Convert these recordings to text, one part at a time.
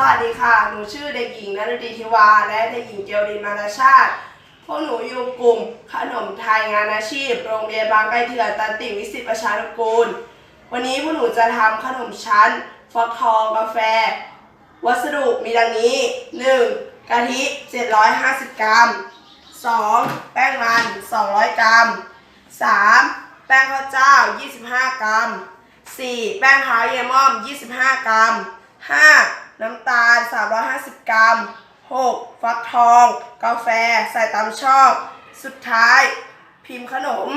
วัสดีค่ะ หนูชื่อเด็กหญิงนันดีทิวา และเด็กหญิงเจลดินมานาชาติ พวกหนูอยู่กลุ่มขนมไทยงานอาชีพ โรงเรียนบางไกรเถื่อนตันติวิสิตประชานุกูล วันนี้พวกหนูจะทำขนมชั้นฟักทองกาแฟ วัสดุมีดังนี้ 1. กะทิ 750 กรัม 2. แป้งมัน 200 กรัม 3. แป้งข้าวเจ้า 25 กรัม 4. แป้งเท้าเยลมอม 25 กรัม 5. น้ำตาล 350 กรัม 6. ฟักทอง กาแฟ ใส่ตามชอบ สุดท้าย พิมพ์ขนม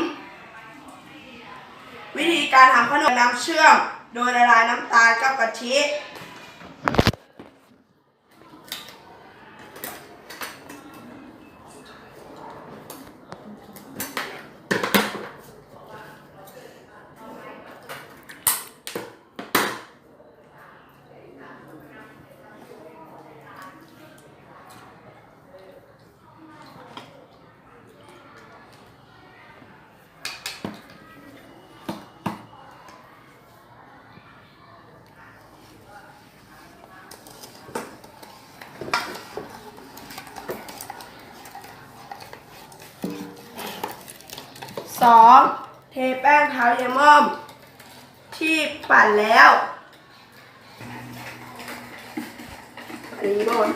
วิธีการทำขนมน้ำเชื่อม โดยละลายน้ำตาลกับกะทิ สองเทแป้งเท้าเยลมอม ที่ปั่นแล้วอันนี้โดน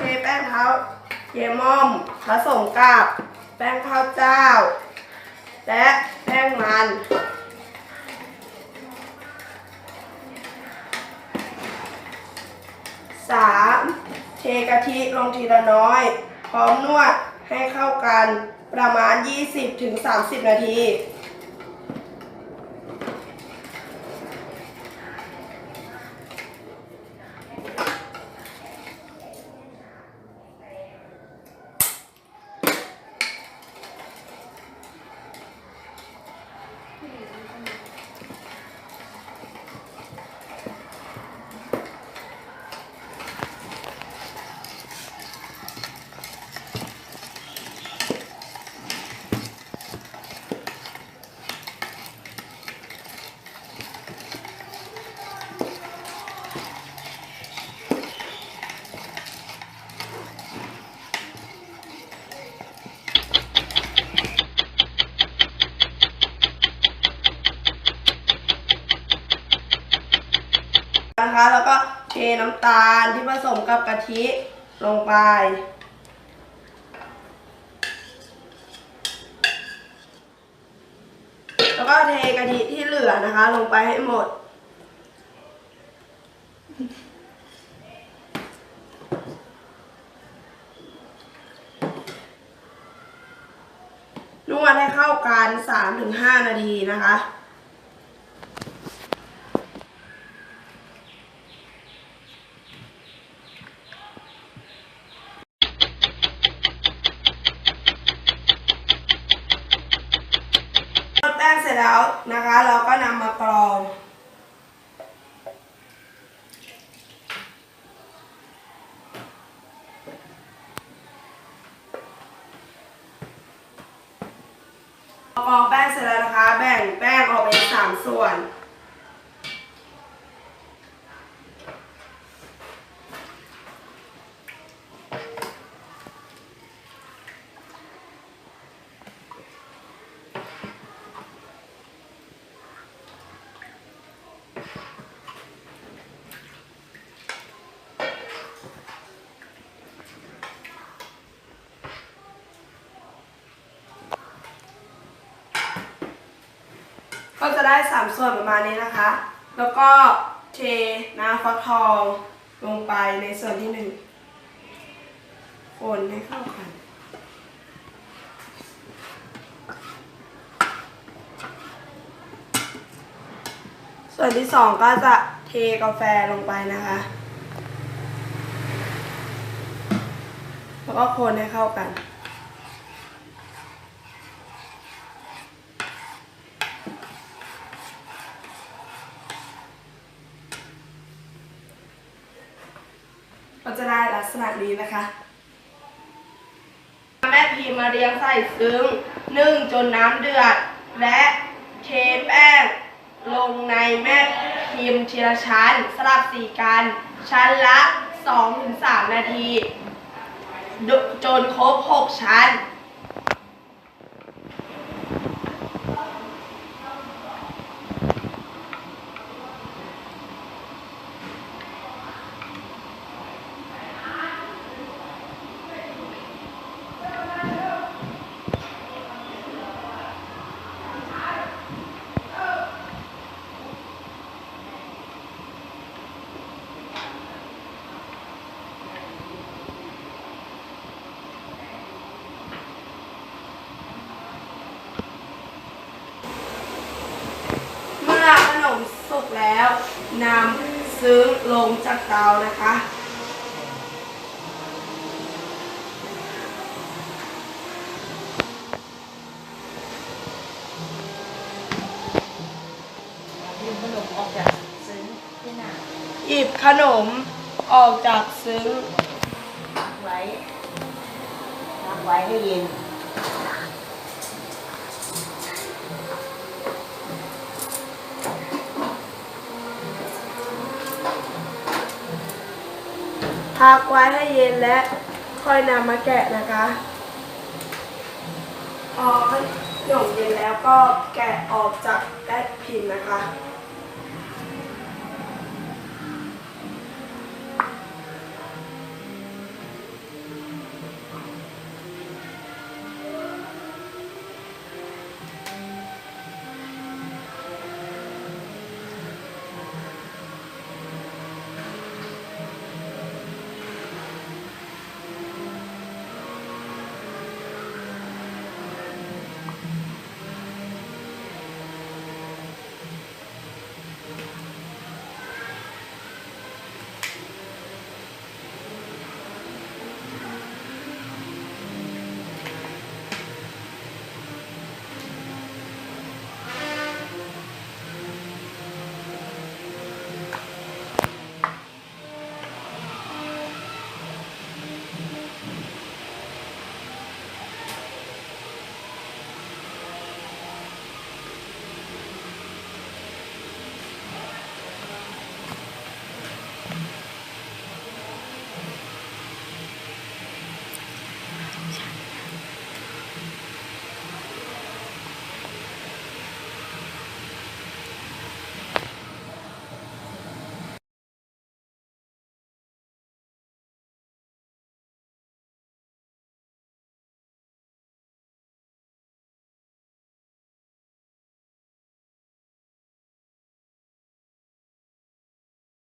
เทแป้งเท้าเยลมอมผสมกับแป้งข้าวเจ้า และแป้งมัน 3. เทกะทิลงทีละน้อย พร้อมนวดให้เข้ากันประมาณ 20-30 นาที นะคะ แล้วก็เทน้ำตาลที่ผสมกับกะทิลงไป แล้วก็เทกะทิที่เหลือนะคะ ลงไปให้หมด นวดให้เข้ากัน 3-5 นาทีนะคะ แป้งเส ร็จแล้วนะคะ เราก็นำมากรองกรองแป้งเสร็จแล้วนะคะ แบ่งแป้งออกเป็นสามส่วน ก็จะได้สามส่วนประมาณนี้นะคะ แล้วก็เทน้ำฟักทองลงไปในส่วนที่หนึ่งคนให้เข้ากันส่วนที่สองก็จะเทกาแฟลงไปนะคะ แล้วก็คนให้เข้ากัน จะได้ลักษณะนี้นะคะแม่พีมาเรียงใส่ซึ้งนึ่งจนน้ำเดือด และเทแป้งลงในแม่พิมพ์ทีละชั้นสลับสีกัน ชั้นละ 2-3 นาที จนครบ 6 ชั้น เมื่อขนม สุกแล้วนำซึ้งลงจากเตานะคะยืมขนมออกจากซึ้งที่หนาหยิบขนมออกจากซึ้งพักไว้พักไว้ให้เย็น พักไว้ให้เย็นและค่อยนำมาแกะนะคะพอขนมเย็นแล้วก็แกะออกจากแป้นพิมพ์นะคะ